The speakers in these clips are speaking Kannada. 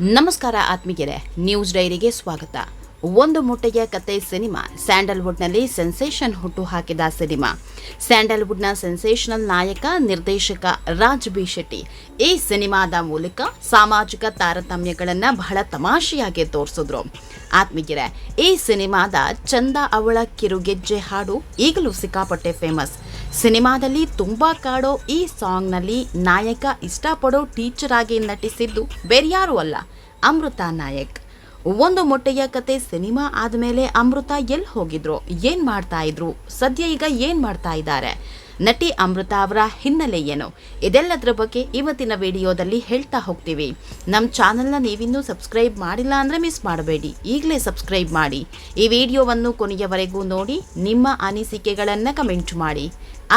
ನಮಸ್ಕಾರ ಆತ್ಮೀಯರೇ ನ್ಯೂಸ್ ಡೈರಿಗೆ ಸ್ವಾಗತ. ಒಂದು ಮುಟ್ಟೆಯ ಕತೆ ಸಿನಿಮಾ. ಸ್ಯಾಂಡಲ್ವುಡ್ನಲ್ಲಿ ಸೆನ್ಸೇಷನ್ ಹುಟ್ಟು ಹಾಕಿದ ಸಿನಿಮಾ. ಸ್ಯಾಂಡಲ್ವುಡ್ನ ಸೆನ್ಸೇಷನಲ್ ನಾಯಕ, ನಿರ್ದೇಶಕ ರಾಜ್ ಬಿ ಶೆಟ್ಟಿ. ಈ ಸಿನಿಮಾದ ಮೂಲಕ ಸಾಮಾಜಿಕ ತಾರತಮ್ಯಗಳನ್ನು ಬಹಳ ತಮಾಷೆಯಾಗಿ ತೋರಿಸಿದ್ರು. ಆತ್ಮೀಯರೇ, ಈ ಸಿನಿಮಾದ ಚಂದ ಅವಳ ಕಿರುಗೆಜ್ಜೆ ಹಾಡು ಈಗಲೂ ಸಿಕ್ಕಾಪಟ್ಟೆ ಫೇಮಸ್. ಸಿನಿಮಾದಲ್ಲಿ ತುಂಬಾ ಕಾಡೋ ಈ ಸಾಂಗ್ನಲ್ಲಿ ನಾಯಕ ಇಷ್ಟಪಡೋ ಟೀಚರ್ ಆಗಿ ನಟಿಸಿದ್ದು ಬೇರ್ಯಾರೂ ಅಲ್ಲ, ಅಮೃತ ನಾಯಕ್. ಒಂದು ಮೊಟ್ಟೆಯ ಕತೆ ಸಿನಿಮಾ ಆದಮೇಲೆ ಅಮೃತ ಎಲ್ಲಿ ಹೋಗಿದ್ರು? ಏನ್ ಮಾಡ್ತಾ ಇದ್ರು? ಸದ್ಯ ಈಗ ಏನ್ ಮಾಡ್ತಾ ಇದ್ದಾರೆ? ನಟಿ ಅಮೃತ ಅವರ ಹಿನ್ನೆಲೆ ಏನು? ಇದೆಲ್ಲದರ ಬಗ್ಗೆ ಇವತ್ತಿನ ವಿಡಿಯೋದಲ್ಲಿ ಹೇಳ್ತಾ ಹೋಗ್ತೀವಿ. ನಮ್ಮ ಚಾನಲ್ನ ನೀವಿನ್ನೂ ಸಬ್ಸ್ಕ್ರೈಬ್ ಮಾಡಿಲ್ಲ ಅಂದರೆ ಮಿಸ್ ಮಾಡಬೇಡಿ. ಈಗಲೇ ಸಬ್ಸ್ಕ್ರೈಬ್ ಮಾಡಿ. ಈ ವಿಡಿಯೋವನ್ನು ಕೊನೆಯವರೆಗೂ ನೋಡಿ, ನಿಮ್ಮ ಅನಿಸಿಕೆಗಳನ್ನು ಕಮೆಂಟ್ ಮಾಡಿ.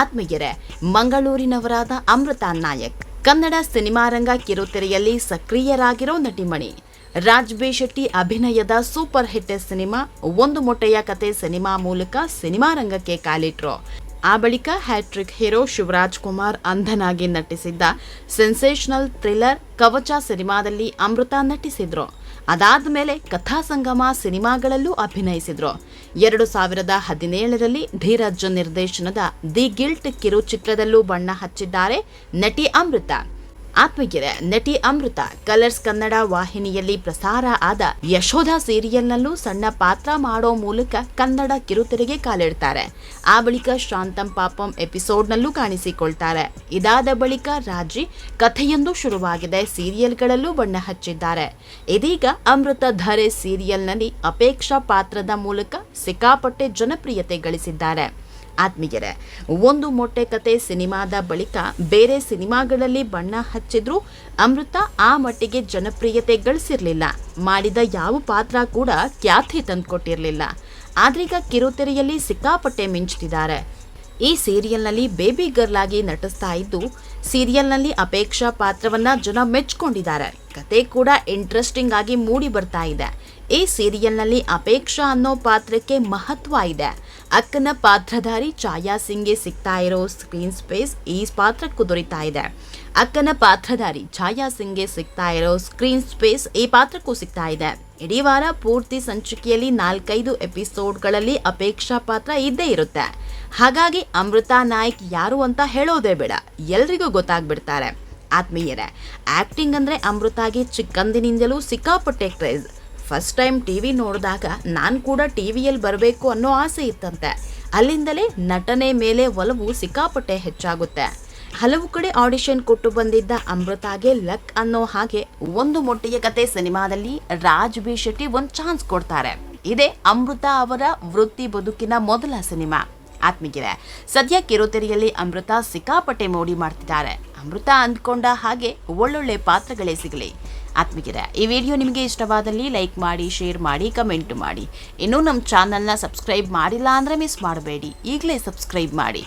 ಆತ್ಮೀಯರೇ, ಮಂಗಳೂರಿನವರಾದ ಅಮೃತ ನಾಯಕ್. ಕನ್ನಡ ಸಿನಿಮಾರಂಗ ಕಿರುತೆರೆಯಲ್ಲಿ ಸಕ್ರಿಯರಾಗಿರೋ ನಟಿಮಣಿ. ರಾಜ್ ಬಿ ಶೆಟ್ಟಿ ಅಭಿನಯದ ಸೂಪರ್ ಹಿಟ್ ಸಿನಿಮಾ, ಒಂದು ಮೊಟ್ಟೆಯ ಕತೆ ಸಿನಿಮಾ ಮೂಲಕ ಸಿನಿಮಾ ರಂಗಕ್ಕೆ ಕಾಲಿಟ್ರು. ಆ ಬಳಿಕ ಹ್ಯಾಟ್ರಿಕ್ ಹೀರೋ ಶಿವರಾಜ್ ಕುಮಾರ್ ಅಂಧನಾಗಿ ನಟಿಸಿದ್ದ ಸೆನ್ಸೇಷನಲ್ ಥ್ರಿಲ್ಲರ್ ಕವಚ ಸಿನಿಮಾದಲ್ಲಿ ಅಮೃತ ನಟಿಸಿದ್ರು. ಅದಾದ ಮೇಲೆ ಕಥಾ ಸಂಗಮ ಸಿನಿಮಾಗಳಲ್ಲೂ ಅಭಿನಯಿಸಿದ್ರು. ಎರಡು ಸಾವಿರದ ಹದಿನೇಳರಲ್ಲಿ ಧೀರಜ್ ನಿರ್ದೇಶನದ ದಿ ಗಿಲ್ಟ್ ಕಿರುಚಿತ್ರದಲ್ಲೂ ಬಣ್ಣ ಹಚ್ಚಿದ್ದಾರೆ ನಟಿ ಅಮೃತ. ಆತ್ಮೀಯರೇ, ನಟಿ ಅಮೃತ, ಕಲರ್ಸ್ ಕನ್ನಡ ವಾಹಿನಿಯಲ್ಲಿ ಪ್ರಸಾರ ಆದ ಯಶೋಧ ಸೀರಿಯಲ್ನಲ್ಲೂ ಸಣ್ಣ ಪಾತ್ರ ಮಾಡೋ ಮೂಲಕ ಕನ್ನಡ ಕಿರುತೆರೆಗೆ ಕಾಲಿಡ್ತಾರೆ. ಆ ಬಳಿಕ ಶಾಂತಂ ಪಾಪಂ ಎಪಿಸೋಡ್ನಲ್ಲೂ ಕಾಣಿಸಿಕೊಳ್ತಾರೆ. ಇದಾದ ಬಳಿಕ ರಾಜಿ ಕಥೆಯೊಂದು ಶುರುವಾಗಿದೆ, ಸೀರಿಯಲ್ಗಳಲ್ಲೂ ಬಣ್ಣ ಹಚ್ಚಿದ್ದಾರೆ. ಇದೀಗ ಅಮೃತ ಧರೆ ಸೀರಿಯಲ್ನಲ್ಲಿ ಅಪೇಕ್ಷಾ ಪಾತ್ರದ ಮೂಲಕ ಸಿಕ್ಕಾಪಟ್ಟೆ ಜನಪ್ರಿಯತೆ ಗಳಿಸಿದ್ದಾರೆ. ಆತ್ಮೀಯರೇ, ಒಂದು ಮೊಟ್ಟೆ ಕತೆ ಸಿನಿಮಾದ ಬಳಿಕ ಬೇರೆ ಸಿನಿಮಾಗಳಲ್ಲಿ ಬಣ್ಣ ಹಚ್ಚಿದ್ರು ಅಮೃತ ಆ ಮಟ್ಟಿಗೆ ಜನಪ್ರಿಯತೆ ಗಳಿಸಿರಲಿಲ್ಲ. ಮಾಡಿದ ಯಾವ ಪಾತ್ರ ಕೂಡ ಖ್ಯಾತಿ ತಂದುಕೊಟ್ಟಿರಲಿಲ್ಲ. ಆದ್ರೀಗ ಕಿರುತೆರೆಯಲ್ಲಿ ಸಿಕ್ಕಾಪಟ್ಟೆ ಮಿಂಚ್ತಿದ್ದಾರೆ ಈ ಸೀರಿಯಲ್ನಲ್ಲಿ ಬೇಬಿ ಗರ್ಲ್ ಆಗಿ ನಟಿಸ್ತಾ ಇದ್ದು, ಸೀರಿಯಲ್ನಲ್ಲಿ ಅಪೇಕ್ಷಾ ಪಾತ್ರವನ್ನ ಜನ ಮೆಚ್ಕೊಂಡಿದ್ದಾರೆ. ಕತೆ ಕೂಡ ಇಂಟ್ರೆಸ್ಟಿಂಗ್ ಆಗಿ ಮೂಡಿ ಬರ್ತಾ ಇದೆ. ಈ ಸೀರಿಯಲ್ನಲ್ಲಿ ಅಪೇಕ್ಷಾ ಅನ್ನೋ ಪಾತ್ರಕ್ಕೆ ಮಹತ್ವ ಇದೆ. ಅಕ್ಕನ ಪಾತ್ರಧಾರಿ ಛಾಯಾ ಸಿಂಗ್ಗೆ ಸಿಗ್ತಾ ಇರೋ ಸ್ಕ್ರೀನ್ ಸ್ಪೇಸ್ ಈ ಪಾತ್ರಕ್ಕೂ ದೊರೀತಾ ಇದೆ. ಅಕ್ಕನ ಪಾತ್ರಧಾರಿ ಛಾಯಾ ಸಿಂಗ್ಗೆ ಸಿಗ್ತಾ ಇರೋ ಸ್ಕ್ರೀನ್ ಸ್ಪೇಸ್ ಈ ಪಾತ್ರಕ್ಕೂ ಸಿಗ್ತಾ ಇದೆ. ಇಡೀ ವಾರ ಪೂರ್ತಿ ಸಂಚಿಕೆಯಲ್ಲಿ ನಾಲ್ಕೈದು ಎಪಿಸೋಡ್ಗಳಲ್ಲಿ ಅಪೇಕ್ಷಾ ಪಾತ್ರ ಇದ್ದೇ ಇರುತ್ತೆ. ಹಾಗಾಗಿ ಅಮೃತಾ ನಾಯ್ಕ್ ಯಾರು ಅಂತ ಹೇಳೋದೇ ಬೇಡ. ಎಲ್ರಿಗೂ ಗೊತ್ತಾಗ್ಬಿಡ್ತಾರೆ. ಆತ್ಮೀಯರೇ ಆಕ್ಟಿಂಗ್ ಅಂದರೆ ಅಮೃತಾಗೆ ಚಿಕ್ಕಂದಿನಿಂದಲೂ ಸಿಕ್ಕಾಪಟ್ಟೆ craze first time T V ನೋಡಿದಾಗ ನಾನು ಕೂಡ ಟಿ ವಿಯಲ್ಲಿ ಬರಬೇಕು ಅನ್ನೋ ಆಸೆ ಇತ್ತಂತೆ. ಅಲ್ಲಿಂದಲೇ ನಟನೆ ಮೇಲೆ ಒಲವು ಸಿಕ್ಕಾಪಟ್ಟೆ ಹೆಚ್ಚಾಗುತ್ತೆ. ಹಲವು ಕಡೆ ಆಡಿಷನ್ ಕೊಟ್ಟು ಬಂದಿದ್ದ ಅಮೃತಾಗೆ ಲಕ್ ಅನ್ನೋ ಹಾಗೆ ಒಂದು ಮೊಟ್ಟೆಯ ಕತೆ ಸಿನಿಮಾದಲ್ಲಿ ರಾಜ್ ಬಿ ಶೆಟ್ಟಿ ಒಂದು ಚಾನ್ಸ್ ಕೊಡ್ತಾರೆ. ಇದೇ ಅಮೃತ ಅವರ ವೃತ್ತಿ ಬದುಕಿನ ಮೊದಲ ಸಿನಿಮಾ. ಆತ್ಮೀಯರೇ ಸದ್ಯ ಕಿರುತೆರೆಯಲ್ಲಿ ಅಮೃತ ಸಿಕ್ಕಾಪಟ್ಟೆ ಮೋಡಿ ಮಾಡ್ತಿದ್ದಾರೆ. ಅಮೃತ ಅಂದ್ಕೊಂಡ ಹಾಗೆ ಒಳ್ಳೊಳ್ಳೆ ಪಾತ್ರಗಳೇ ಸಿಗಲಿ. ಆತ್ಮಗಿರ, ಈ ವಿಡಿಯೋ ನಿಮಗೆ ಇಷ್ಟವಾದಲ್ಲಿ ಲೈಕ್ ಮಾಡಿ, ಶೇರ್ ಮಾಡಿ, ಕಮೆಂಟ್ ಮಾಡಿ. ಇನ್ನೂ ನಮ್ಮ ಚಾನಲ್ನ ಸಬ್ಸ್ಕ್ರೈಬ್ ಮಾಡಿಲ್ಲ ಅಂದರೆ ಮಿಸ್ ಮಾಡಬೇಡಿ. ಈಗಲೇ ಸಬ್ಸ್ಕ್ರೈಬ್ ಮಾಡಿ.